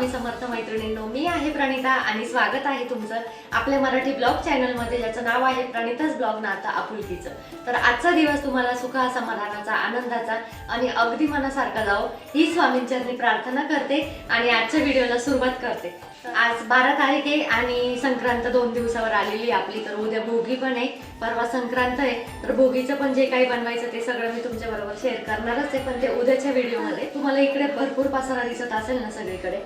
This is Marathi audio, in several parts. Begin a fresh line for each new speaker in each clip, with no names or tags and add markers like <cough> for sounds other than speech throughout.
स्वामी समर्थ मैत्रिणींनो मी आहे प्रणिता आणि स्वागत आहे तुमचं आपल्या मराठी ब्लॉग चॅनलमध्ये ज्याचं नाव आहे प्रणिताच ब्लॉग नाता आपुलकीचं. तर आजचा दिवस तुम्हाला सुखा समाधानाचा आनंदाचा आणि अगदी मनासारखा जावो ही स्वामींचरणी प्रार्थना करते आणि आजच्या व्हिडिओला सुरुवात करते. आज बारा तारीख आहे आणि संक्रांत दोन दिवसावर आलेली आहे आपली तर उद्या भोगी पण आहे परवा संक्रांत आहे. तर भोगीचं पण जे काही बनवायचं ते सगळं मी तुमच्या बरोबर शेअर करणारच आहे पण ते उद्याच्या व्हिडिओमध्ये तुम्हाला इकडे भरपूर पसारा दिसत असेल ना सगळीकडे.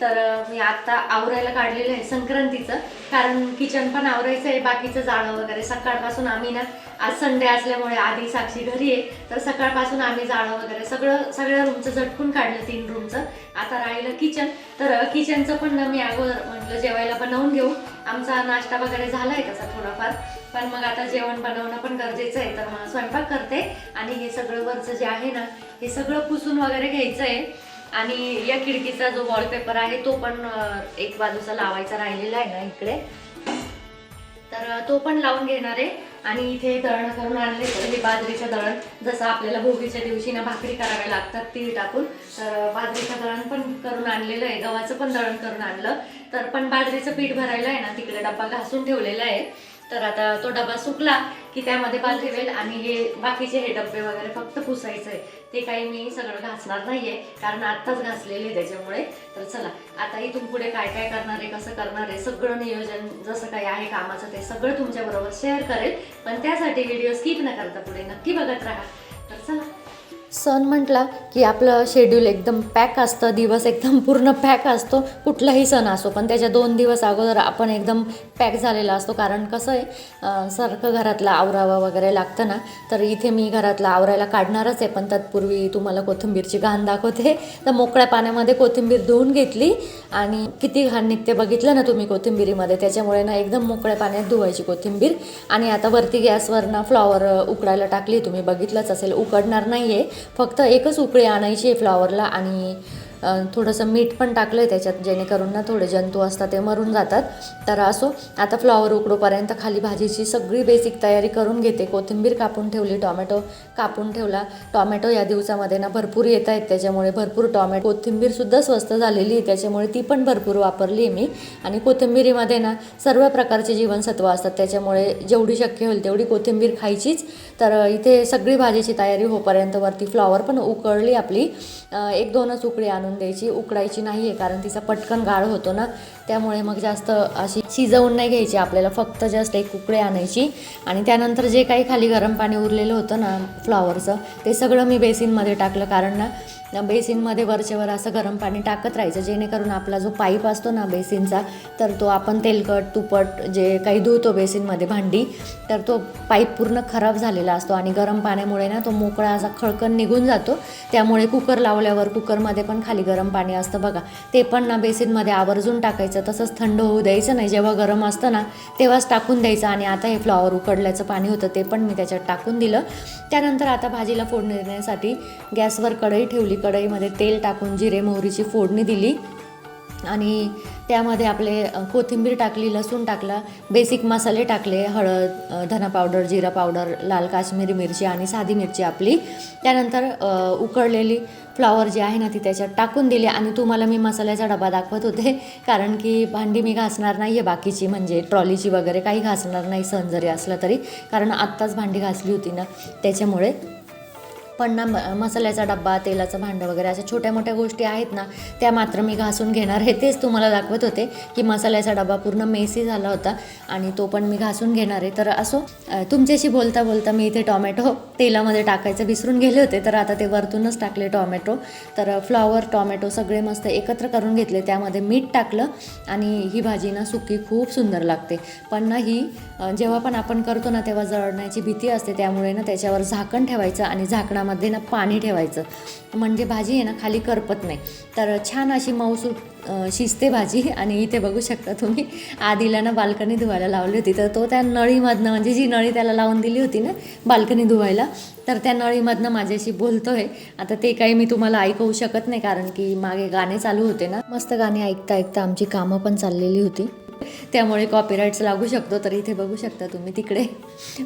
तर मी आता आवरायला काढलेलं आहे संक्रांतीचं. कारण किचन पण आवरायचं आहे बाकीचं जाळं वगैरे. सकाळपासून आम्ही ना आज संडे असल्यामुळे आधी साक्षी घरी आहे. तर सकाळपासून आम्ही जाळं वगैरे सगळं सगळ्या रूमचं झटकून काढलं तीन रूमचं आता राहिलं किचन. तर किचनचं पण ना मी अगोदर म्हटलं जेवायला बनवून घेऊ. आमचा नाश्ता वगैरे झाला आहे तसा थोडाफार. पण मग आता जेवण बनवणं पण गरजेचं आहे. तर मग स्वयंपाक करते. आणि हे सगळं वरचं जे आहे ना हे सगळं पुसून वगैरे घ्यायचं आहे आणि या खिडकीचा जो वॉलपेपर आहे तो पण एक बाजूचा लावायचा राहिलेला आहे ना इकडे. तर तो पण लावून घेणार आहे. आणि इथे दळण करून आणले तर हे बाजरीचं दळण जसं आपल्याला भोगीच्या दिवशी ना भाकरी कराव्या लागतात तीळ टाकून. तर बाजरीचं दळण पण करून आणलेलं आहे. गव्हाचं पण दळण करून आणलं. तर पण बाजरीचं पीठ भरायला आहे ना तिकडे डब्बा घासून ठेवलेला आहे. तर आता तो डबा सुकला की त्यामध्ये पाल ठेवेल आणि हे बाकीचे हे डब्बे वगैरे फक्त पुसायचं आहे ते काही मी सगळं घासणार नाहीये कारण आत्ताच घासलेले त्याच्यामुळे. तर चला आता इथून पुढे काय काय करणार आहे कसं करणार आहे सगळं नियोजन जसं काही आहे कामाचं ते सगळं तुमच्याबरोबर शेअर करेल. पण त्यासाठी व्हिडिओ स्किप न करता पुढे नक्की बघत राहा. तर चला सण म्हटला की आपलं शेड्यूल एकदम पॅक असतं दिवस एकदम पूर्ण पॅक असतो कुठलाही सण असो पण त्याच्या दोन दिवस अगोदर आपण एकदम पॅक झालेला असतो. कारण कसं आहे सारखं घरातला आवरावं वगैरे लागतं ना तर इथे मी घरातलं आवरायला काढणारच आहे. पण तत्पूर्वी तुम्हाला कोथिंबीरची घाण दाखवते. तर मोकळ्या पाण्यामध्ये कोथिंबीर धुवून घेतली आणि किती घाण निघते बघितलं ना तुम्ही कोथिंबीरीमध्ये त्याच्यामुळे ना एकदम मोकळ्या पाण्यात धुवायची कोथिंबीर. आणि आता वरती गॅसवर ना फ्लॉवर उकडायला टाकली तुम्ही बघितलंच असेल उकडणार नाही आहे फक्त एकच उकळी आणायची आहे फ्लॉवरला आणि थोडंसं मीठ पण टाकलं आहे त्याच्यात जेणेकरून ना थोडे जंतू असतात ते मरून जातात. तर असो आता फ्लॉवर उकडोपर्यंत खाली भाजीची सगळी बेसिक तयारी करून घेते. कोथिंबीर कापून ठेवली टॉमॅटो कापून ठेवला. टॉमॅटो या दिवसामध्ये ना भरपूर येत आहेत त्याच्यामुळे भरपूर टॉमॅटो कोथिंबीरसुद्धा स्वस्त झालेली आहे त्याच्यामुळे ती पण भरपूर वापरली आहे मी. आणि कोथिंबीरीमध्ये ना सर्व प्रकारचे जीवनसत्व असतात त्याच्यामुळे जेवढी शक्य होईल तेवढी कोथिंबीर खायचीच. तर इथे सगळी भाजीची तयारी होपर्यंत वरती फ्लॉवर पण उकळली आपली. एक दोनच उकळी आणून द्यायची. उकडायची नाही आहे कारण तिचा पटकन गाळ होतो ना. त्यामुळे मग जास्त अशी शिजवून नाही घ्यायची आपल्याला फक्त जस्ट एक उकळी आणायची. आणि त्यानंतर जे काही खाली गरम पाणी उरलेलं होतं ना फ्लॉवरचं ते सगळं मी बेसिनमध्ये टाकलं. कारण ना बेसिनमध्ये वरचेवर असं गरम पाणी टाकत राहायचं जेणेकरून आपला जो पाईप असतो ना बेसिनचा तर तो आपण तेलकट तुपट जे काही धुतो बेसिनमध्ये भांडी तर तो पाईप पूर्ण खराब झालेला असतो. आणि गरम पाण्यामुळे ना तो मोकळा असा खळकन निघून जातो. त्यामुळे कुकर लावल्यावर कुकरमध्ये पण खाली गरम पाणी असतं बघा. ते पण ना बेसिनमध्ये आवर्जून टाकायचं. तसंच थंड होऊ द्यायचं नाही. जेव्हा गरम असतं ना तेव्हाच टाकून द्यायचं. आणि आता हे फ्लॉवर उकडल्याचं पाणी होतं ते पण मी त्याच्यात टाकून दिलं. त्यानंतर आता भाजीला फोडणी देण्यासाठी गॅसवर कढई ठेवली. कढईमध्ये तेल टाकून जिरे मोहरीची फोडणी दिली. आणि त्यामध्ये आपले कोथिंबीर टाकली लसूण टाकला बेसिक मसाले टाकले हळद धना पावडर जिरा पावडर लाल काश्मीरी मिरची आणि साधी मिरची आपली. त्यानंतर उकळलेली फ्लॉवर जी आहे ना ती त्याच्यात टाकून दिली आणि तुम्हाला मी मसाल्याचा डबा दाखवत होते. कारण की भांडी मी घासणार नाही आहे बाकीची म्हणजे ट्रॉलीची वगैरे काही घासणार नाही सण जरी असला तरी. कारण आत्ताच भांडी घासली होती ना त्याच्यामुळे पण ना म- मसाल्याचा डब्बा तेलाचं भांडं वगैरे अशा छोट्या मोठ्या गोष्टी आहेत ना त्या मात्र मी घासून घेणार आहे. तेच तुम्हाला दाखवत होते की मसाल्याचा डबा पूर्ण मेसी झाला होता आणि तो पण मी घासून घेणार आहे. तर असो तुमच्याशी बोलता बोलता मी इथे टॉमॅटो तेलामध्ये टाकायचं विसरून गेले होते तर आता ते वरतूनच टाकले टॉमॅटो. तर फ्लॉवर टॉमॅटो सगळे मस्त एकत्र करून घेतले त्यामध्ये मीठ टाकलं आणि ही भाजी ना सुकी खूप सुंदर लागते. पण ना ही जेव्हा पण आपण करतो ना तेव्हा जळण्याची भीती असते त्यामुळे ना त्याच्यावर झाकण ठेवायचं आणि त्यामध्ये ना पाणी ठेवायचं. म्हणजे भाजी आहे ना खाली करपत नाही. तर छान अशी मऊसूर शिजते भाजी. आणि इथे बघू शकता तुम्ही आधीला ना बाल्कनी धुवायला लावली होती. तर तो त्या नळीमधनं म्हणजे जी नळी त्याला लावून दिली होती ना बाल्कनी धुवायला तर त्या नळीमधनं माझ्याशी बोलतो आहे आता ते काही मी तुम्हाला ऐकवू शकत नाही कारण की मागे गाणे चालू होते ना. मस्त गाणे ऐकता ऐकता आमची कामं पण चाललेली होती. त्यामुळे कॉपीराईट्स लागू शकतो तर इथे बघू शकता तुम्ही तिकडे.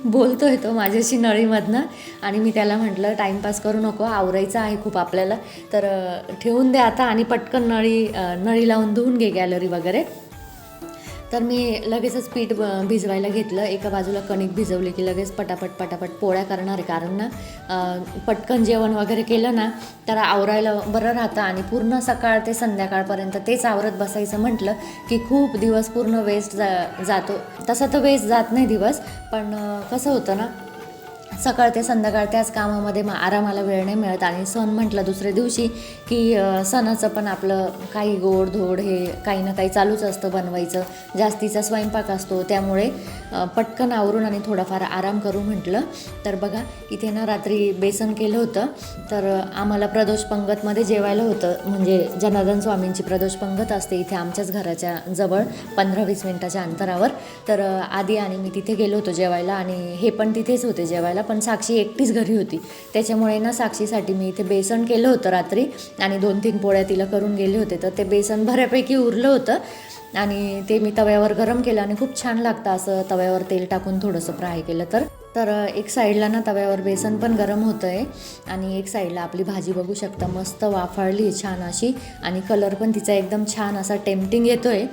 बोलतोय तो माझ्याशी नळीमधनं आणि मी त्याला म्हटलं टाईमपास करू नको आवरायचं आहे खूप आपल्याला. तर ठेवून दे आता आणि पटकन नळी नळी लावून धुवून घे गॅलरी वगैरे. तर मी लगेचच पीठ भिजवायला घेतलं. एका बाजूला कणिक भिजवली की लगेच पटापट पटापट पोळ्या करणार आहे. कारण ना पटकन जेवण वगैरे केलं ना तर आवरायला बरं राहतं. आणि पूर्ण सकाळ ते संध्याकाळपर्यंत तेच आवरत बसायचं म्हटलं की खूप दिवस पूर्ण वेस्ट जा जातो. तसा तर वेस्ट जात नाही दिवस पण कसं होतं ना सकाळ ते संध्याकाळ त्याच कामामध्ये मग आरामाला वेळ नाही मिळत. आणि सण म्हटलं दुसऱ्या दिवशी की सणाचं पण आपलं काही गोड धोड हे काही ना काही चालूच असतं बनवायचं. जास्तीचा स्वयंपाक असतो. त्यामुळे पटकन आवरून आणि थोडाफार आराम करू म्हटलं. तर बघा इथे ना रात्री बेसन केलं होतं. तर आम्हाला प्रदोष पंगतमध्ये जेवायला होतं. म्हणजे जनार्दन स्वामींची प्रदोष पंगत असते इथे आमच्याच घराच्या जवळ पंधरा वीस मिनटाच्या अंतरावर. तर आधी आणि मी तिथे गेलो होतो जेवायला आणि हे पण तिथेच होते जेवायला. पण साक्षी एकटीच घरी होती. त्याच्यामुळे ना साक्षीसाठी मी इथे बेसन केलं होतं रात्री आणि दोन तीन पोळ्या तिला करून गेले होते. तर ते बेसन बऱ्यापैकी उरलं होतं आणि ते मी तव्यावर गरम केलं आणि खूप छान लागतं असं तव्यावर तेल टाकून थोडंसं फ्राय केलं तर. तर एक साईडला ना तव्यावर बेसन पण गरम होतं आहे आणि एक साईडला आपली भाजी बघू शकता मस्त वाफाळली आहे छान अशी आणि कलर पण तिचा एकदम छान असा टेम्पटिंग येतो आहे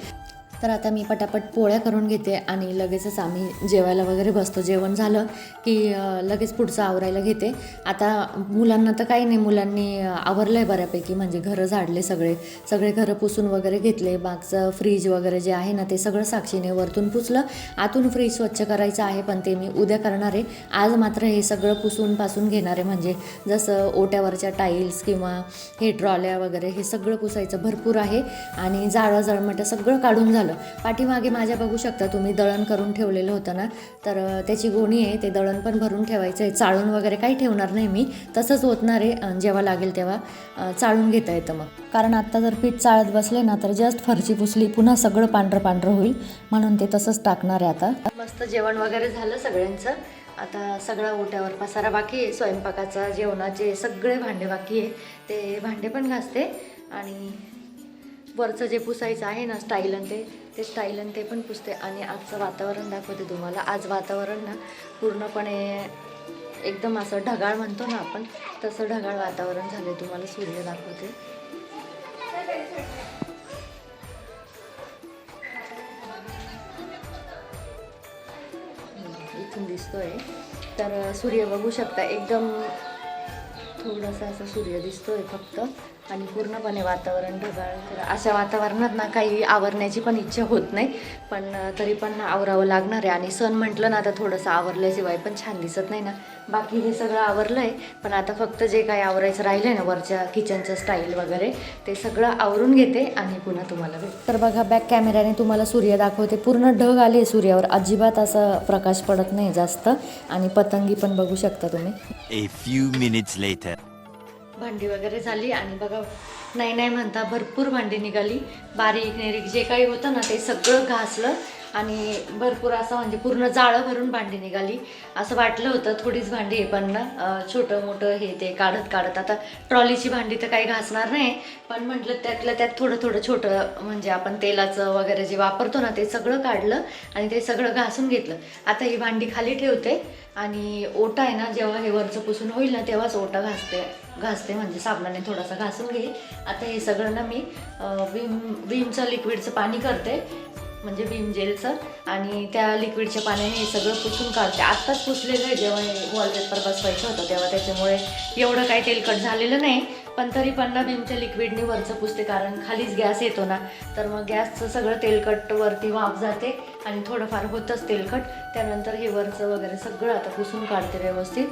तर आता मी पटापट पोळ्या करून घेते आणि लगेचच आम्ही जेवायला वगैरे बसतो. जेवण झालं की लगेच पुढचं आवरायला घेते. आता मुलांना तर काही नाही. मुलांनी आवरलं आहे बऱ्यापैकी. म्हणजे घरं झाडले सगळे. सगळे घरं पुसून वगैरे घेतले. मागचं फ्रीज वगैरे जे आहे ना ते सगळं साक्षीने वरतून पुसलं. आतून फ्रीज स्वच्छ करायचं आहे पण ते मी उद्या करणार आहे. आज मात्र हे सगळं पुसून पासून घेणार आहे. म्हणजे जसं ओट्यावरच्या टाईल्स किंवा हे ट्रॉल्या वगैरे हे सगळं पुसायचं भरपूर आहे. आणि जाळं जळमटं सगळं काढून झालं. पाठीमागे माझ्या बघू शकता तुम्ही दळण करून ठेवलेलं होतं ना. तर त्याची गोणी आहे ते दळण पण भरून ठेवायचं आहे. चाळून वगैरे काही ठेवणार नाही मी. तसंच ओतणार आहे जेव्हा लागेल तेव्हा. चाळून घेता येतं मग. कारण आत्ता जर पीठ चाळत बसले ना तर जस्ट फरची पुसली पुन्हा सगळं पांढरं पांढरं होईल. म्हणून ते तसंच टाकणार आहे आता. मस्त जेवण वगैरे झालं सगळ्यांचं. आता सगळा ओट्यावर पसारा बाकी आहे स्वयंपाकाचा जेवणाचे सगळे भांडे बाकी आहे. ते भांडे पण घासते आणि वरचं जे पुसायचं आहे ना स्टाईल आणि ते ते स्टाईल आणि ते पण पुसते. आणि आजचं वातावरण दाखवते तुम्हाला. आज वातावरण ना पूर्णपणे एकदम असं ढगाळ म्हणतो ना आपण तसं ढगाळ वातावरण झालं तुम्हाला सूर्य दाखवते. इथून दिसतोय. तर सूर्य बघू शकता. एकदम थोडासा असा सूर्य दिसतोय फक्त. आणि पूर्णपणे वातावरण ढगाळ. तर अशा वातावरणात ना काही आवरण्याची पण इच्छा होत नाही. पण तरी पण आवरावं लागणार आहे. आणि सण म्हटलं ना आता थोडंसं आवरल्याशिवाय पण छान दिसत नाही ना. बाकी हे सगळं आवरलं आहे पण आता फक्त जे काही आवरायचं राहिलं आहे ना वरच्या किचनचं स्टाईल वगैरे ते सगळं आवरून घेते आणि पुन्हा तुम्हाला भेट तर बघा बॅक कॅमेऱ्याने तुम्हाला सूर्य दाखवते. पूर्ण ढग आले सूर्यावर. अजिबात असं प्रकाश पडत नाही जास्त. आणि पतंगी पण बघू शकता तुम्ही. भांडी वगैरे झाली आणि बघा नाही नाही म्हणता भरपूर भांडी निघाली. बारीक निरीक जे काही होतं ना ते सगळं घासलं आणि भरपूर असं म्हणजे पूर्ण जाळं भरून भांडी निघाली. असं वाटलं होतं थोडीच भांडी आहे पण ना छोटं मोठं हे ते काढत काढत. आता ट्रॉलीची भांडी तर काही घासणार नाही पण म्हटलं त्यातलं त्यात थोडं थोडं छोटं म्हणजे आपण तेलाचं वगैरे जे वापरतो ना ते सगळं काढलं आणि ते सगळं घासून घेतलं. आता ही भांडी खाली ठेवते आणि ओटा आहे ना जेव्हा हे वरचं पुसून होईल ना तेव्हाच ओटा घासते. घासते म्हणजे साबणाने थोडासा घासून घेईल. आता हे सगळं ना मी विम विमचं लिक्विडचं पाणी करते म्हणजे विम जेलचं. आणि त्या लिक्विडच्या पाण्याने हे सगळं पुसून काढते. आत्ताच पुसलेलं आहे जेव्हा हे वॉलपेपर बसवायचं होतं तेव्हा त्याच्यामुळे एवढं काही तेलकट झालेलं नाही. पण तरी पण ना विमच्या लिक्विडने वरचं पुसते कारण खालीच गॅस येतो ना. तर मग गॅसचं सगळं तेलकट वरती वाफ जाते आणि थोडंफार होतंच तेलकट. त्यानंतर हे वरचं वगैरे सगळं आता पुसून काढते व्यवस्थित.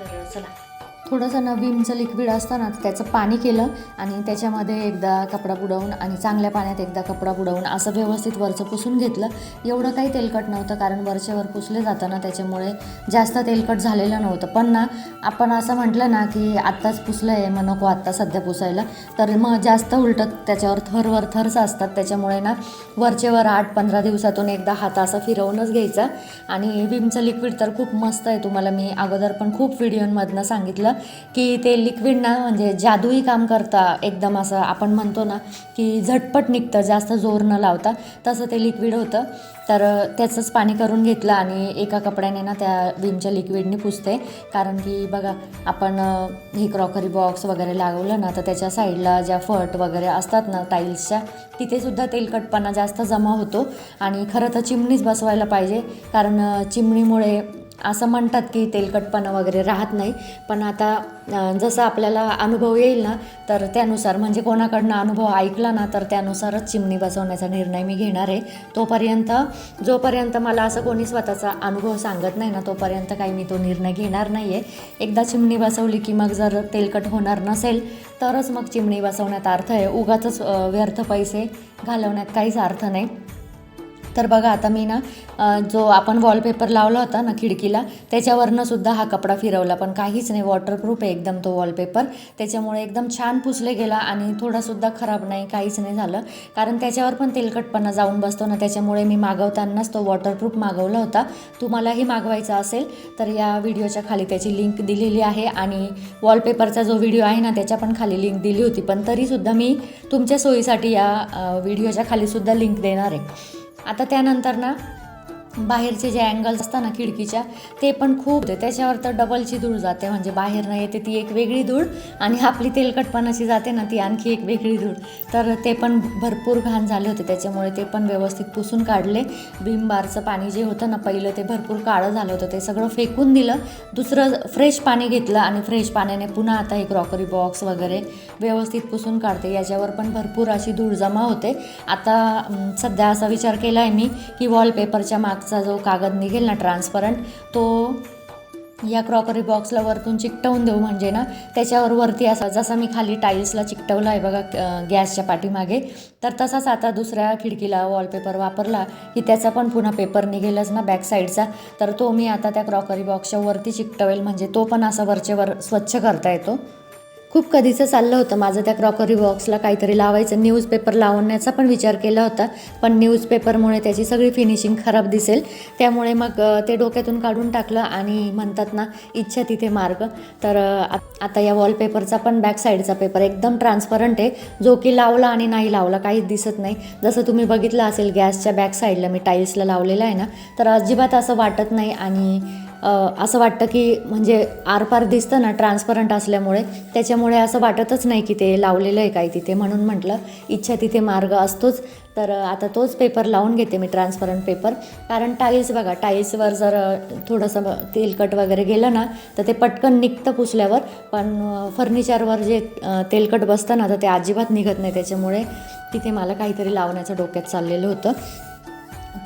तर चला. थोडंसं ना विमचं लिक्विड असतं ना त्याचं पाणी केलं आणि त्याच्यामध्ये एकदा कपडा बुडवून आणि चांगल्या पाण्यात एकदा कपडा बुडवून असं व्यवस्थित वरचं पुसून घेतलं. एवढं काही तेलकट नव्हतं कारण वरच्यावर पुसले जातं ना त्याच्यामुळे जास्त तेलकट झालेलं नव्हतं. पण ना आपण असं म्हटलं ना की आत्ताच पुसलं आहे मग नको आत्ता सध्या पुसायला. तर मग जास्त उलटं त्याच्यावर थरवर थर्स असतात. त्याच्यामुळे ना वरचेवर आठ पंधरा दिवसातून एकदा हात असं फिरवूनच घ्यायचा. आणि विमचं लिक्विड तर खूप मस्त आहे. तुम्हाला मी अगोदर पण खूप व्हिडिओंमधनं सांगितलं. की ते लिक्विड ना म्हणजे जादूई काम करता. एकदम असं आपण म्हणतो ना की झटपट निघतं जास्त जोर न लावता. तसं ते लिक्विड होतं. तर त्याचंच पाणी करून घेतलं आणि एका कपड्याने ना त्या विमच्या लिक्विडने पुसते. कारण की बघा आपण हे ही क्रॉकरी बॉक्स वगैरे लागवलं ना तर त्याच्या साईडला ज्या फट वगैरे असतात ना टाईल्सच्या तिथेसुद्धा तेलकटपणा जास्त जमा होतो. आणि खरं तर चिमणीच बसवायला पाहिजे. कारण चिमणीमुळे असं म्हणतात की तेलकटपणा वगैरे राहत नाही. पण आता जसं आपल्याला अनुभव येईल ना तर त्यानुसार म्हणजे कोणाकडनं अनुभव ऐकला ना तर त्यानुसारच चिमणी बसवण्याचा निर्णय मी घेणार आहे. तोपर्यंत जोपर्यंत मला असं कोणी स्वतःचा अनुभव सांगत नाही ना तोपर्यंत काही मी तो निर्णय घेणार नाही आहे एकदा चिमणी बसवली की मग जर तेलकट होणार नसेल तरच मग चिमणी बसवण्यात अर्थ आहे. उगाचच व्यर्थ पैसे घालवण्यात काहीच अर्थ नाही. तर बघा आता मी ना जो आपण वॉलपेपर लावला होता ना खिडकीला त्याच्यावरनं सुद्धा हा कपडा फिरवला. पण काहीच नाही वॉटरप्रूफ आहे एकदम तो वॉलपेपर त्याच्यामुळे एकदम छान पुसले गेला आणि थोडासुद्धा खराब नाही काहीच नाही झालं. कारण त्याच्यावर पण तेलकटपणा जाऊन बसतो ना त्याच्यामुळे मी मागवतानाच तो वॉटरप्रूफ मागवला होता. तुम्हालाही मागवायचा असेल तर या व्हिडिओच्या खाली त्याची लिंक दिलेली आहे आणि वॉलपेपरचा जो व्हिडिओ आहे ना त्याच्या पण खाली लिंक दिली होती. पण तरीसुद्धा मी तुमच्या सोयीसाठी या व्हिडिओच्या खालीसुद्धा लिंक देणार आहे. आता त्यानंतर ना बाहेरचे जे अँगल्स असतात ना खिडकीच्या ते पण खूप होते. त्याच्यावर तर डबलची धूळ जाते. म्हणजे बाहेर न येते ती एक वेगळी धूळ आणि आपली तेलकटपणाची जाते ना ती आणखी एक वेगळी धूळ. तर ते पण भरपूर घाण झाले होते. त्याच्यामुळे ते पण व्यवस्थित पुसून काढले. बिम बारचं पाणी जे होतं ना पहिलं ते भरपूर काळं झालं होतं. ते सगळं फेकून दिलं. दुसरं फ्रेश पाणी घेतलं आणि फ्रेश पाण्याने पुन्हा आता हे क्रॉकरी बॉक्स वगैरे व्यवस्थित पुसून काढते. याच्यावर पण भरपूर अशी धूळ जमा होते. आता सध्या असा विचार केला आहे मी की वॉलपेपरच्या माग मागचा जो कागद निघेल ना ट्रान्सपरंट तो या क्रॉकरी बॉक्सला वरतून चिकटवून देऊ म्हणजे ना त्याच्यावर वरती असा जसा मी खाली टाईल्सला चिकटवला आहे बघा गॅसच्या पाठीमागे तर तसाच आता दुसऱ्या खिडकीला वॉलपेपर वापरला की त्याचा पण पुन्हा पेपर निघेलच ना बॅक साईडचा तर तो मी आता त्या क्रॉकरी बॉक्सच्या वरती चिकटवेल म्हणजे तो पण असा वरचेवर स्वच्छ करता येतो. खूप कधीचं चाललं होतं. माझं त्या क्रॉकरी बॉक्सला काहीतरी लावायचं न्यूजपेपर लावण्याचा पण विचार केला होता. पण न्यूजपेपरमुळे त्याची सगळी फिनिशिंग खराब दिसेल. त्यामुळे मग ते डोक्यातून काढून टाकलं आणि म्हणतात ना इच्छा तिथे मार्ग. तर आता या वॉलपेपरचा पण बॅक साईडचा पेपर एकदम ट्रान्सपरंट आहे. जो की लावला आणि नाही लावला काहीच दिसत नाही. जसं तुम्ही बघितलं असेल गॅसच्या बॅक साईडला मी टाईल्सला लावलेला आहे ना तर अजिबात असं वाटत नाही. आणि असं वाटतं की म्हणजे आरपार दिसतं ना ट्रान्सपरंट असल्यामुळे. त्याच्यामुळे असं वाटतच नाही की ते लावलेलं आहे काय तिथे. म्हणून म्हटलं इच्छा तिथे मार्ग असतोच. तर आता तोच पेपर लावून घेते मी ट्रान्सपरंट पेपर कारण टाईल्स बघा टाईल्सवर जर थोडंसं तेलकट वगैरे गेलं ना तर ते पटकन निघतं पुसल्यावर. पण फर्निचरवर जे तेलकट बसतं ना तर ते अजिबात निघत नाही. त्याच्यामुळे तिथे मला काहीतरी लावण्याचं डोक्यात चाललेलं होतं.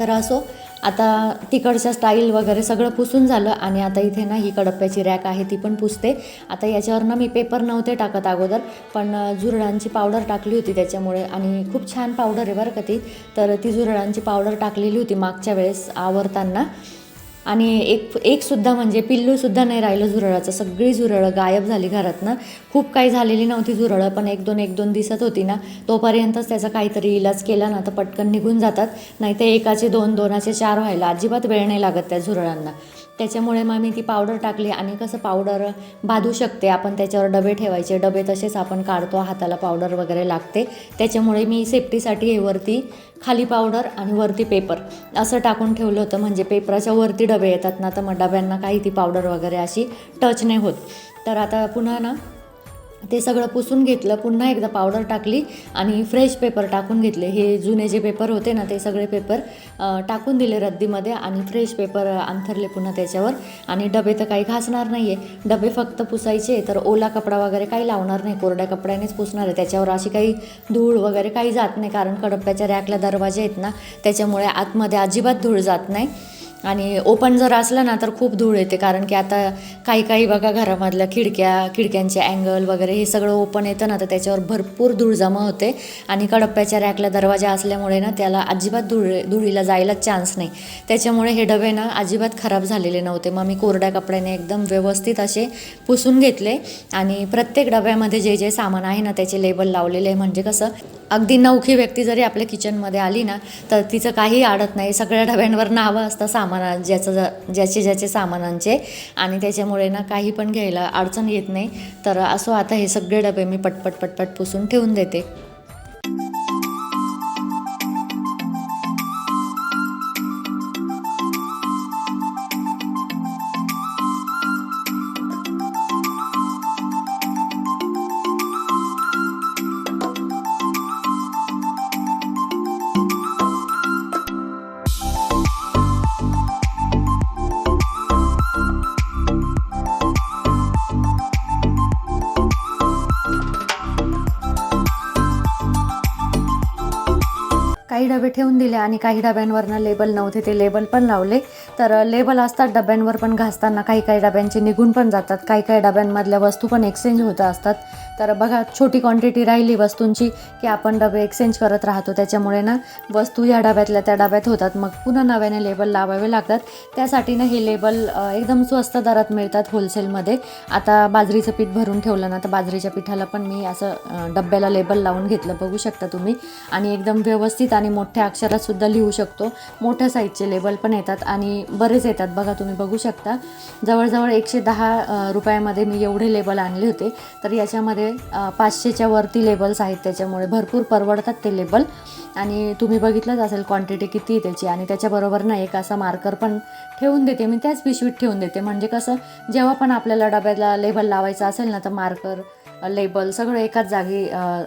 तर असो आता तिकडच्या स्टाईल वगैरे सगळं पुसून झालं आणि आता इथे ना ही कडप्प्याची रॅक आहे ती पण पुसते. आता याच्यावर ना मी पेपर नव्हते टाकत अगोदर पण झुरळांची पावडर टाकली होती त्याच्यामुळे आणि खूप छान पावडर आहे बरं का ती. तर ती झुरळांची पावडर टाकलेली होती मागच्या वेळेस आवरताना. आणि एक एकसुद्धा म्हणजे पिल्लूसुद्धा नाही राहिलं झुरळाचं. सगळी झुरळं गायब झाली घरातनं. खूप काही झालेली नव्हती झुरळं पण एक दोन एक दोन दिसत होती ना. तोपर्यंतच त्याचा काहीतरी इलाज केला ना तर पटकन निघून जातात. नाही ते एकाचे दोन दोनाचे चार व्हायला अजिबात वेळ नाही लागत त्या झुरळांना. त्याच्यामुळे मग मी ती पावडर टाकली आणि कसं पावडर बाधू शकते. आपण त्याच्यावर डबे ठेवायचे. डबे तसेच आपण काढतो. हाताला पावडर वगैरे लागते. त्याच्यामुळे मी सेफ्टीसाठी हे वरती खाली पावडर आणि वरती पेपर असं टाकून ठेवलं होतं. म्हणजे पेपराच्या वरती डबे येतात ना तर मग डब्यांना काही ती पावडर वगैरे अशी टच नाही होत. तर आता पुन्हा ना ते सगळं पुसून घेतलं पुन्हा एकदा पावडर टाकली आणि फ्रेश पेपर टाकून घेतले. हे जुने जे पेपर होते ना ते सगळे पेपर टाकून दिले रद्दीमध्ये आणि फ्रेश पेपर अंथरले पुन्हा त्याच्यावर. आणि डबे तर काही घासणार नाही आहे डबे फक्त पुसायचे तर ओला कपडा वगैरे काही लावणार नाही. कोरड्या कपड्यानेच पुसणार आहे. त्याच्यावर अशी काही धूळ वगैरे काही जात नाही कारण कडप्प्याच्या रॅकला दरवाजे आहेत ना त्याच्यामुळे आतमध्ये अजिबात धूळ जात नाही. आणि ओपन जर असलं ना तर खूप धूळ येते. कारण की आता काही काही बघा घरामधल्या खिडक्या खिडक्यांचे अँगल वगैरे हे सगळं ओपन येतं ना तर त्याच्यावर भरपूर धूळ जमा होते. आणि कडप्प्याच्या रॅकला दरवाजा असल्यामुळे ना त्याला अजिबात धुळ धुळीला जायला चान्स नाही. त्याच्यामुळे हे डबे ना अजिबात खराब झालेले नव्हते. मग मी कोरड्या कपड्याने एकदम व्यवस्थित असे पुसून घेतले. आणि प्रत्येक डब्यामध्ये जे जे सामान आहे ना त्याचे लेबल लावलेले. आहे म्हणजे कसं अगदी नवखी व्यक्ती जरी आपल्या किचनमध्ये आली ना तर तिचं काही आडत नाही. सगळ्या डब्यांवर नावं असतं सामाना ज्याचं ज- ज्याचे ज्याचे सामानांचे. आणि त्याच्यामुळे ना काही पण घ्यायला अडचण येत नाही. तर असो आता हे सगळे डबे मी पटपट पटपट पुसून ठेवून देते. काही डबे ठेवून दिले आणि काही डब्यांवरनं लेबल नव्हते ते लेबल पण लावले. तर लेबल असतात डब्यांवर पण घासताना काही काही डब्यांचे निघून पण जातात. काही काही डब्यांमधल्या वस्तू पण एक्सचेंज होत असतात. तर बघा छोटी क्वांटिटी राहिली वस्तूंची की आपण डबे एक्सचेंज करत राहतो. त्याच्यामुळे ना वस्तू या डब्यातल्या त्या डब्यात होतात. मग पुन्हा नव्याने लेबल लावावे लागतात. त्यासाठी ना हे लेबल एकदम स्वस्त दरात मिळतात होलसेलमध्ये आता बाजरीचं पीठ भरून ठेवलं ना तर बाजरीच्या पिठाला पण मी असं डब्याला लेबल लावून घेतलं. बघू शकता तुम्ही. आणि एकदम व्यवस्थित आणि मोठ्या अक्षरात सुद्धा लिहू शकतो. मोठ्या साईजचे लेबल पण येतात आणि बरेच येतात. बघा तुम्ही बघू शकता. जवळजवळ एकशे दहा रुपयामध्ये मी एवढे लेबल आणले होते. तर याच्यामध्ये पाचशेच्या वरती लेबल्स आहेत त्याच्यामुळे भरपूर परवडतात ते लेबल आणि तुम्ही बघितलंच असेल क्वांटिटी किती आहे त्याची. आणि त्याच्याबरोबर ना एक असा मार्कर पण ठेवून देते. मी त्याच पिशवीत ठेवून देते. म्हणजे कसं जेव्हा पण आपल्याला डब्याला लेबल लावायचं असेल ना तर मार्कर लेबल सगळं एकाच जागी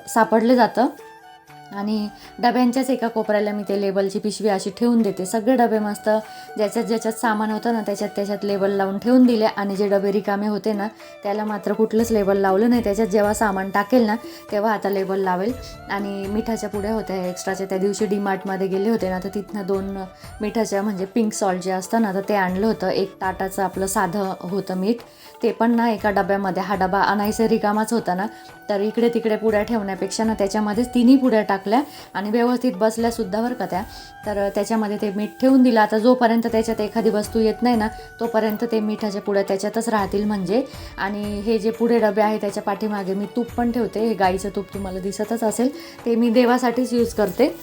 सापडले जातं. आणि डब्यांच्याच एका कोपऱ्याला मी ते लेबलची पिशवी अशी ठेवून देते. सगळे डबे मस्त ज्याच्यात ज्याच्यात सामान होतं ना त्याच्यात त्याच्यात लेबल लावून ठेवून दिले. आणि जे डबे रिकामे होते ना त्याला मात्र कुठलंच लेबल लावलं नाही. त्याच्यात जेव्हा सामान टाकेल ना तेव्हा आता लेबल लावेल. आणि मिठाच्या पुढे होत्या एक्स्ट्राच्या त्या दिवशी डीमार्टमध्ये गेले होते ना तर तिथनं दोन मिठाच्या म्हणजे पिंक सॉल्ट जे असतं ना तर ते आणलं होतं. एक ताटाचं आपलं साधं होतं मीठ. ते पण ना एका डब्यामध्ये. हा डबा आणायचा रिकामाच होता ना. तर इकडे तिकडे पुड्या ठेवण्यापेक्षा ना त्याच्यामध्येच तिन्ही पुड्या टाकल्या आणि व्यवस्थित बसल्या सुद्धा बरं का त्या. तर त्याच्यामध्ये ते मीठ ठेवून दिलं. आता जोपर्यंत त्याच्यात एखादी वस्तू येत नाही ना तोपर्यंत ते मिठाच्या पुड्या त्याच्यातच राहतील म्हणजे. आणि हे जे पुढे डबे आहे त्याच्या पाठीमागे मी तूप पण ठेवते. हे गाईचं तूप तुम्हाला दिसतच असेल. ते मी देवासाठीच यूज करते.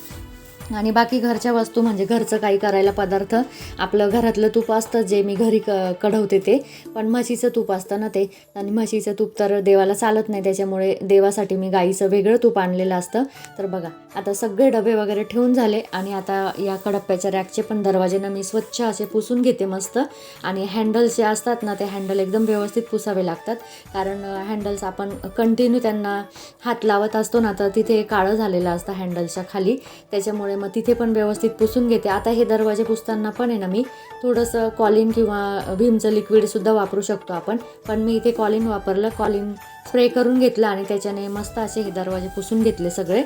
आणि बाकी घरच्या वस्तू म्हणजे घरचं काही करायला पदार्थ आपलं घरातलं तूप असतं जे मी घरी क कढवते ते पण म्हशीचं तूप असतं ना ते. आणि म्हशीचं तूप तर देवाला चालत नाही त्याच्यामुळे देवासाठी मी गाईचं वेगळं तूप आणलेलं असतं. तर बघा आता सगळे डबे वगैरे ठेवून झाले आणि आता या कडप्प्याच्या रॅकचे पण दरवाजेनं मी स्वच्छ असे पुसून घेते मस्त. आणि हँडल्स जे असतात ना ते हँडल एकदम व्यवस्थित पुसावे लागतात. कारण हँडल्स आपण कंटिन्यू त्यांना हात लावत असतो ना तर तिथे काळं झालेलं असतं हँडल्सच्या खाली. त्याच्यामुळे मग तिथे पण व्यवस्थित पुसून घेते. आता हे दरवाजे पुसताना पण आहे ना मी थोडंसं कॉलिन किंवा भीमचं लिक्विडसुद्धा वापरू शकतो आपण. पण मी इथे कॉलिन वापरलं कॉलिन स्प्रे करून घेतलं आणि त्याच्याने मस्त असे हे दरवाजे पुसून घेतले सगळे.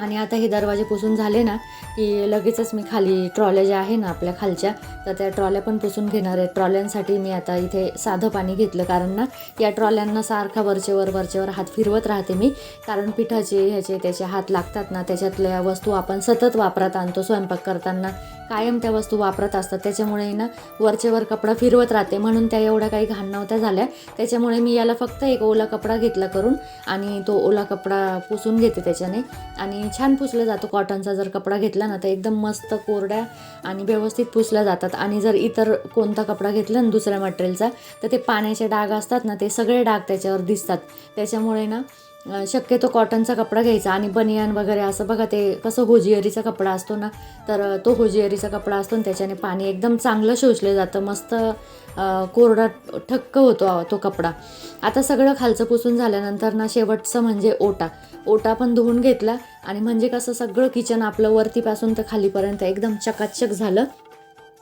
आणि आता हे दरवाजे पुसून झाले ना की लगेचच मी खाली ट्रॉल्या ज्या आहे ना आपल्या खालच्या तर त्या ट्रॉल्या पण पुसून घेणार आहे. ट्रॉल्यांसाठी मी आता इथे साधं पाणी घेतलं कारण ना या ट्रॉल्यांना सारखा वरचेवर वरचेवर हात फिरवत राहते मी. कारण पिठाचे ह्याचे त्याचे हात लागतात ना त्याच्यातल्या वस्तू आपण सतत वापरात आणतो स्वयंपाक करताना. कायम त्या वस्तू वापरत असतात. त्याच्यामुळे ना वरचेवर कपडा फिरवत राहते. म्हणून त्या एवढ्या काही घाण नव्हत्या झाल्या. त्याच्यामुळे मी याला फक्त एक ओला कपडा घेतला करून आणि तो ओला कपडा पुसून घेते त्याच्याने. आणि छान पुसला जातो. कॉटनचा जर कपडा घेतला ना तर एकदम मस्त कोरड्या आणि व्यवस्थित पुसल्या जातात. आणि जर इतर कोणता कपडा घेतला ना दुसऱ्या मटेरियलचा तर ते पाण्याचे डाग असतात ना ते सगळे डाग त्याच्यावर दिसतात. त्याच्यामुळे ना शक्यतो कॉटनचा कपडा घ्यायचा आणि बनियान वगैरे असं बघा ते कसं होजिअरीचा कपडा असतो ना तर तो होजिअरीचा कपडा असतो आणि त्याच्याने पाणी एकदम चांगलं शोषलं जातं मस्त कोरडा ठक्क होतो तो कपडा. आता सगळं खालचं पुसून झाल्यानंतर ना शेवटचं म्हणजे ओटा. ओटा पण धुवून घेतला आणि म्हणजे कसं सगळं किचन आपलं वरतीपासून तर खालीपर्यंत एकदम चकाचक झालं.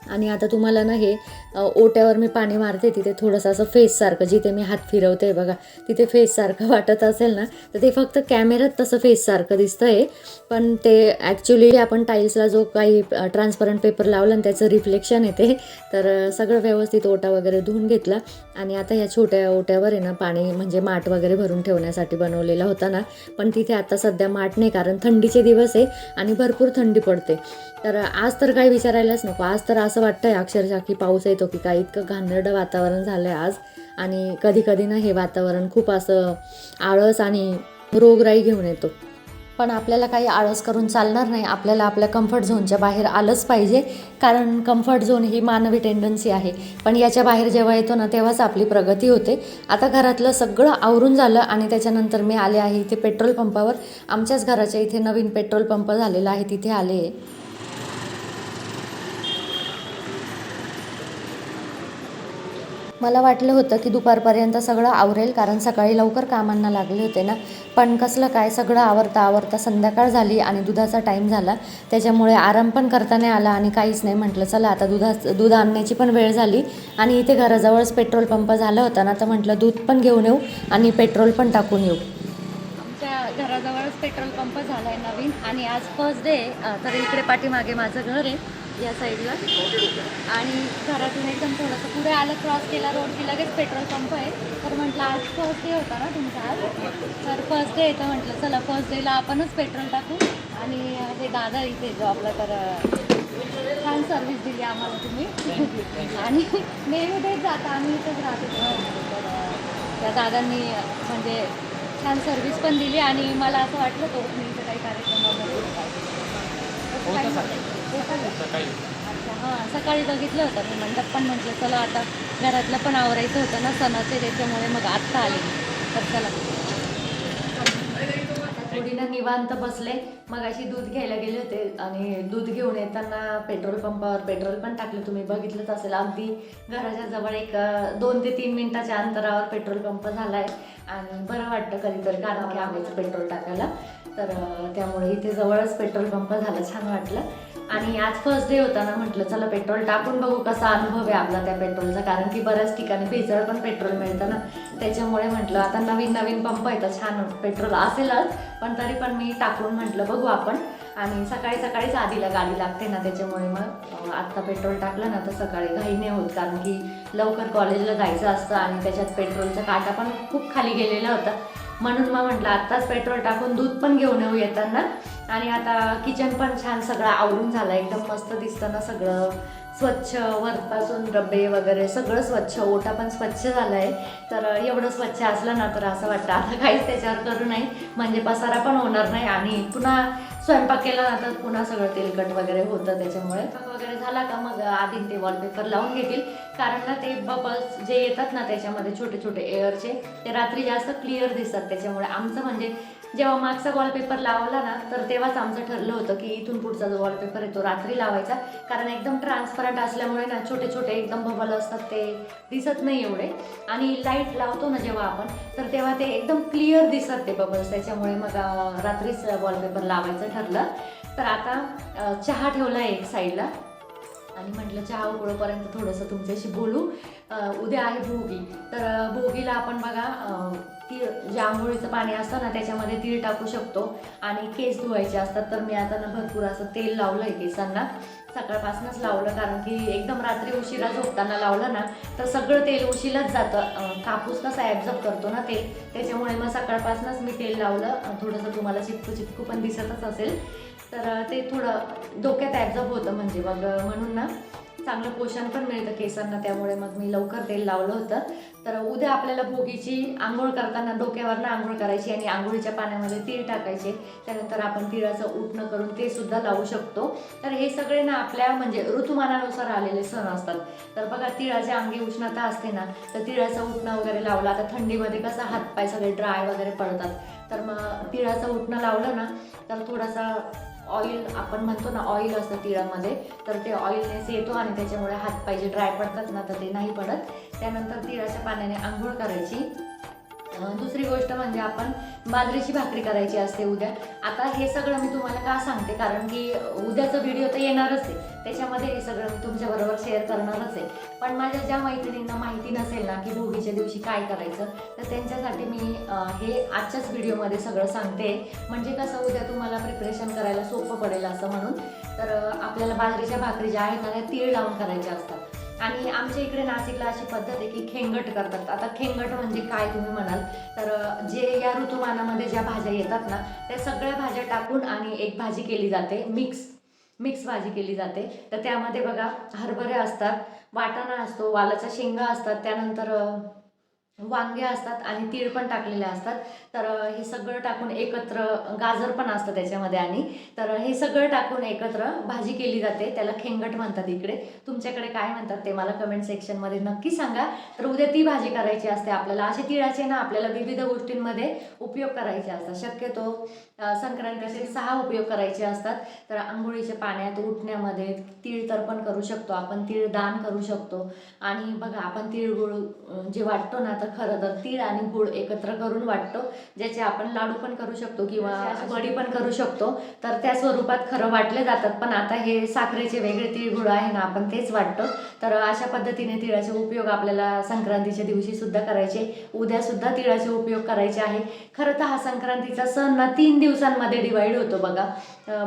आणि आता तुम्हाला ना हे ओट्यावर मी पाणी मारते तिथे थोडंसं असं फेससारखं जिथे मी हात फिरवते बघा तिथे फेससारखं <laughs> वाटत असेल ना तर ते फक्त कॅमेऱ्यात तसं फेससारखं दिसतं आहे पण ते ॲक्च्युली आपण टाईल्सला जो काही ट्रान्सपरंट पेपर लावला आणि त्याचं रिफ्लेक्शन येते. तर सगळं व्यवस्थित ओटा वगैरे धुवून घेतला. आणि आता ह्या छोट्या ओट्यावर आहे ना पाणी म्हणजे माठ वगैरे भरून ठेवण्यासाठी बनवलेला होता ना. पण तिथे आता सध्या माठ नाही कारण थंडीचे दिवस आहे आणि भरपूर थंडी पडते. तर आज तर काही विचारायलाच नको. आज तर असं वाटतंय अक्षरशः की पाऊस येतो की काय. इतकं घाणेरडं वातावरण झालं आहे आज. आणि कधी कधी ना हे वातावरण खूप असं आळस आणि रोगराई घेऊन येतो. पण आपल्याला काही आळस करून चालणार नाही. आपल्याला आपल्या कम्फर्ट झोनच्या बाहेर आलंच पाहिजे. कारण कम्फर्ट झोन ही मानवी टेंडन्सी आहे. पण याच्या बाहेर जेव्हा येतो ना तेव्हाच आपली प्रगती होते. आता घरातलं सगळं आवरून झालं आणि त्याच्यानंतर मी आले आहे इथे पेट्रोल पंपावर. आमच्याच घराच्या इथे नवीन पेट्रोल पंप झालेला आहे. तिथे आले. आहे मला वाटलं होतं की दुपारपर्यंत सगळं आवरेल कारण सकाळी लवकर कामांना लागले होते ना. पण कसलं काय सगळं आवरता आवरता संध्याकाळ झाली आणि दुधाचा टाईम झाला. त्याच्यामुळे आराम पण करता नाही आला आणि काहीच नाही म्हटलं चला आता दुधा दूध आणण्याची पण वेळ झाली. आणि इथे घराजवळच पेट्रोल पंप झाला होता ना तर म्हटलं दूध पण घेऊन येऊ आणि पेट्रोल पण टाकून येऊ. आमच्या घराजवळच पेट्रोल पंप झाला आहे नवीन आणि आज फर्स्ट डे तर इकडे पाठीमागे माझं घर आहे. या साईडला. आणि घरातून एकदम थोडंसं पुढे आलं क्रॉस केला रोड की लगेच पेट्रोल पंप आहे. तर म्हटलं आज फर्स्ट डे होता ना तुमचा आज? तर फर्स्ट डे येतं म्हटलं चला फर्स्ट डेला आपणच पेट्रोल टाकू. आणि हे दादा इथे जॉबला तर छान सर्व्हिस दिली आम्हाला तुम्ही. आणि नेहमी तेच जाता आम्ही इथंच राहतो. तर त्या दादांनी म्हणजे छान सर्व्हिस पण दिली आणि मला असं वाटलं तो ओपनिंगचा काही कार्यक्रम वगैरे सकाळी. का? अच्छा हां सकाळी बघितलं होतं. मी मंडप पण म्हटलं चला आता घरातलं पण आवरायचं होतं ना सणाचे त्याच्यामुळे मग आत्ता आले तर चला. आता थोडी ना निवांत बसले. मग अशी दूध घ्यायला गेले होते आणि दूध घेऊन येताना पेट्रोल पंपावर पेट्रोल पण टाकलं. तुम्ही बघितलंच असेल अगदी घराच्या जवळ एक दोन ते तीन मिनिटाच्या अंतरावर पेट्रोल पंप झाला आहे आणि बरं वाटतं कधीतरी कारण की आम्हीच पेट्रोल टाकायला. तर त्यामुळे इथे जवळच पेट्रोल पंप झाला छान वाटलं. आणि आज फर्स्ट डे होता ना म्हटलं चला पेट्रोल टाकून बघू कसा अनुभव आहे आपला त्या पेट्रोलचा कारण की बऱ्याच ठिकाणी भेसळ पण पेट्रोल मिळतं ना. त्याच्यामुळे म्हटलं आता नवीन नवीन पंप येतं छान पेट्रोल असेलच पण तरी पण मी टाकून म्हटलं बघू आपण. आणि सकाळी सकाळीच आधीला गाडी लागते ना त्याच्यामुळे मग आत्ता पेट्रोल टाकलं ना तर सकाळी घाई नाही होत. कारण की लवकर कॉलेजला जायचं असतं आणि त्याच्यात पेट्रोलचा काटा पण खूप खाली गेलेला होता. म्हणून मग म्हटलं आत्ताच पेट्रोल टाकून दूध पण घेऊन येऊ येताना. आणि आता किचन पण छान सगळं आवरून झालं एकदम मस्त दिसतं ना सगळं. स्वच्छ वरपासून डबे वगैरे सगळं स्वच्छ ओटा पण स्वच्छ झाला आहे तर एवढं स्वच्छ असलं ना तर असं वाटतं आता काहीच त्याच्यावर करू नाही म्हणजे पसारा पण होणार नाही आणि पुन्हा स्वयंपाक केला ना तर पुन्हा सगळं तेलकट वगैरे होतं त्याच्यामुळे. वगैरे झाला का मग आधी ते वॉलपेपर लावून घेतील. कारण ना ते बबल्स जे येतात ना त्याच्यामध्ये छोटे छोटे एअरचे ते रात्री जास्त क्लिअर दिसतात. त्याच्यामुळे आमचं म्हणजे जेव्हा मागचा वॉलपेपर लावला ना तर तेव्हाच आमचं ठरलं होतं की इथून पुढचा जो वॉलपेपर आहे तो रात्री लावायचा. कारण एकदम ट्रान्सपरंट असल्यामुळे ना छोटे छोटे एकदम बबल असतात ते दिसत नाही एवढे. आणि लाइट लावतो ना जेव्हा आपण तर तेव्हा ते एकदम क्लिअर दिसतात ते बबल्स त्याच्यामुळे मग रात्रीच वॉलपेपर लावायचं ठरलं. तर आता चहा ठेवला आहे एक साईडला आणि म्हटलं चहा उकळोपर्यंत थोडंसं तुमच्याशी बोलू. उद्या आहे भोगी. तर भोगीला आपण बघा ती तीळ जे आंघोळीचं पाणी असतं ना त्याच्यामध्ये तीळ टाकू शकतो आणि केस धुवायचे असतात. तर मी आता ना भरपूर असं तेल लावलं आहे केसांना. सकाळपासूनच लावलं कारण की एकदम रात्री उशिरा झोपताना लावलं ना तर सगळं तेल उशिराच जातं. अं, कापूस कसा ॲब्झॉर्ब करतो ना तेल त्याच्यामुळे मग सकाळपासूनच मी तेल लावलं. थोडंसं तुम्हाला चिपकू चिपकू पण दिसतच असेल. तर ते थोडं डोक्यात ॲब्झॉर्ब होतं म्हणजे मग म्हणून ना चांगलं पोषण पण मिळतं केसांना त्यामुळे मग मी लवकर तेल लावलं होतं. तर उद्या आपल्याला भोगीची आंघोळ करताना डोक्यावरनं आंघोळ करायची आणि आंघोळीच्या पाण्यामध्ये तीळ टाकायचे. त्यानंतर आपण तिळाचं उठणं करून ते सुद्धा लावू शकतो. तर हे सगळे ना आपल्या म्हणजे ऋतुमानानुसार आलेले सण असतात. तर बघा तिळाच्या अंगी उष्णता असते ना तर तिळाचं उठणं वगैरे लावलं. आता थंडीमध्ये कसं हातपाय सगळे ड्राय वगैरे पडतात. तर मग तिळाचं उठणं लावलं ना तर थोडासा ऑइल आपण म्हणतो ना ऑइल असतं तिळामध्ये तर ते ऑइलनेस येतो आणि त्याच्यामुळे हात पाहिजे ड्राय पडतात ना तर ते नाही पडत. त्यानंतर तिळाच्या पाण्याने आंघोळ करायची. दुसरी गोष्ट म्हणजे आपण बाजरीची भाकरी करायची असते उद्या. आता हे सगळं मी तुम्हाला का सांगते? कारण की उद्याचा व्हिडिओ तर येणारच आहे. त्याच्यामध्ये हे सगळं मी तुमच्याबरोबर शेअर करणारच आहे. पण माझ्या ज्या मैत्रिणींना माहिती नसेल ना की भोगीच्या दिवशी काय करायचं तर त्यांच्यासाठी मी हे आजच्याच व्हिडिओमध्ये सगळं सांगते. म्हणजे कसं उद्या तुम्हाला प्रिपरेशन करायला सोपं पडेल असं म्हणून. तर आपल्याला बाजरीच्या भाकरी ज्या आहेत ना त्या तीळ लावून करायच्या असतात. आणि आमच्या इकडे नाशिकला अशी पद्धत आहे की खेंगट करतात. आता खेंगट म्हणजे काय तुम्ही म्हणाल? तर जे या ऋतुमानामध्ये ज्या भाज्या येतात ना त्या सगळ्या भाज्या टाकून आणि एक भाजी केली जाते मिक्स. मिक्स भाजी केली जाते. तर त्यामध्ये बघा हरभरे असतात वाटाणा असतो वालाच्या शेंगा असतात त्यानंतर वांगे असतात आणि तीळ पण टाकलेले असतात. तर हे सगळं टाकून एकत्र गाजर पण असतं त्याच्यामध्ये आणि तर हे सगळं टाकून एकत्र भाजी केली जाते. त्याला खेंगट म्हणतात इकडे. तुमच्याकडे काय म्हणतात ते मला कमेंट सेक्शनमध्ये नक्की सांगा. तर उद्या ती भाजी करायची असते आपल्याला. असे तिळाचे ना आपल्याला विविध गोष्टींमध्ये उपयोग करायचे असतात. शक्यतो अ, संक्रांतीचे सहा उपयोग करायचे असतात. तर आंघोळीच्या पाण्यात उठण्यामध्ये तीळ तर्पण करू शकतो. आपण तीळ दान करू शकतो. आणि बघा आपण तिळगुळ जे वाटतो ना तर खरं तर तीळ आणि गुळ एकत्र करून वाटतो ज्याचे आपण लाडू पण करू शकतो किंवा वडी पण करू शकतो. तर त्या स्वरूपात खरं वाटले जातात पण आता हे साखरेचे वेगळे तिळगुळ आहे ना आपण तेच वाटतो. तर अशा पद्धतीने तिळाचे उपयोग आपल्याला संक्रांतीच्या दिवशी सुद्धा करायचे उद्या सुद्धा तिळाचे उपयोग करायचे आहे. खरं तर हा संक्रांतीचा सण ना तीन दिवसांमध्ये डिवाईड होतो बघा.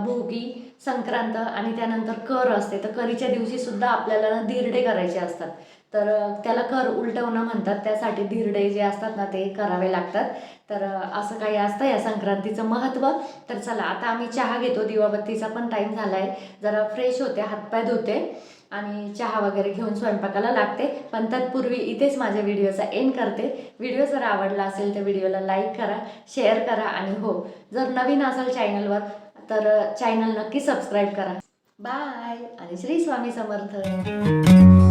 भोगी संक्रांत आणि त्यानंतर कर असते. तर करीच्या दिवशी सुद्धा आपल्याला ना धिरडे करायचे असतात. तर त्याला कर उलटवणं म्हणतात. त्यासाठी धिरडे जे असतात ना ते करावे लागतात. तर असं काही असतं या संक्रांतीचं महत्त्व? तर चला आता आम्ही चहा घेतो. दिवाबत्तीचा पण टाईम झाला आहे जरा फ्रेश होते हातपाय धुते आणि चहा वगैरे घेऊन स्वयंपाकाला लागते. पण तत्पूर्वी इथेच माझ्या व्हिडिओचा एंड करते. व्हिडिओ जर आवडला असेल तर व्हिडिओला लाईक करा शेअर करा आणि हो जर नवीन असाल चॅनलवर तर चॅनल नक्की सबस्क्राईब करा. बाय आणि श्री स्वामी समर्थ.